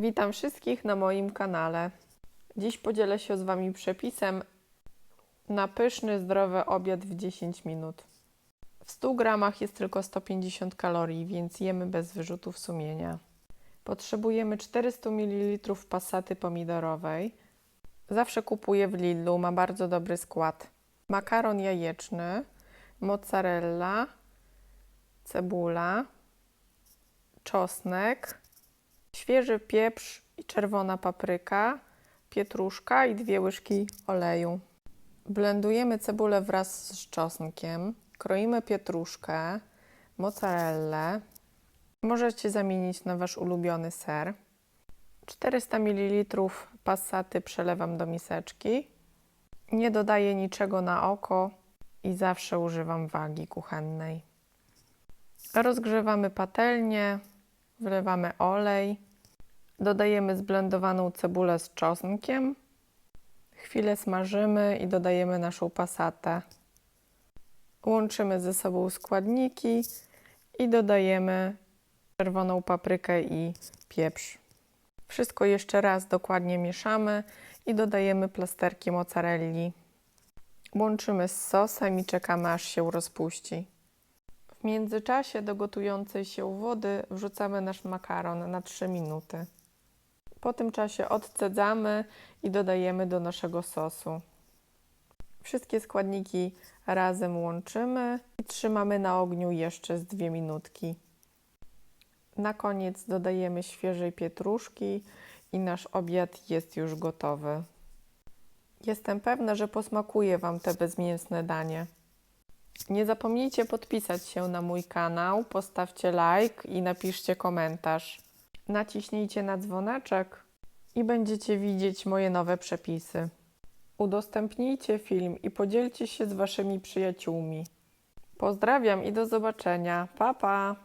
Witam wszystkich na moim kanale. Dziś podzielę się z Wami przepisem na pyszny, zdrowy obiad w 10 minut. W 100 gramach jest tylko 150 kalorii, więc jemy bez wyrzutów sumienia. Potrzebujemy 400 ml pasaty pomidorowej. Zawsze kupuję w Lidlu, ma bardzo dobry skład. Makaron jajeczny, mozzarella, cebula, czosnek, świeży pieprz i czerwona papryka, pietruszka i dwie łyżki oleju. Blendujemy cebulę wraz z czosnkiem, kroimy pietruszkę, mozzarellę. Możecie zamienić na wasz ulubiony ser. 400 ml passaty przelewam do miseczki. Nie dodaję niczego na oko i zawsze używam wagi kuchennej. Rozgrzewamy patelnię, wlewamy olej, dodajemy zblendowaną cebulę z czosnkiem, chwilę smażymy i dodajemy naszą pasatę. Łączymy ze sobą składniki i dodajemy czerwoną paprykę i pieprz. Wszystko jeszcze raz dokładnie mieszamy i dodajemy plasterki mozzarelli. Łączymy z sosem i czekamy aż się rozpuści. W międzyczasie do gotującej się wody wrzucamy nasz makaron na 3 minuty. Po tym czasie odcedzamy i dodajemy do naszego sosu. Wszystkie składniki razem łączymy i trzymamy na ogniu jeszcze z 2 minutki. Na koniec dodajemy świeżej pietruszki i nasz obiad jest już gotowy. Jestem pewna, że posmakuje Wam te bezmięsne danie. Nie zapomnijcie podpisać się na mój kanał, postawcie like i napiszcie komentarz. Naciśnijcie na dzwoneczek i będziecie widzieć moje nowe przepisy. Udostępnijcie film i podzielcie się z waszymi przyjaciółmi. Pozdrawiam i do zobaczenia. Pa pa!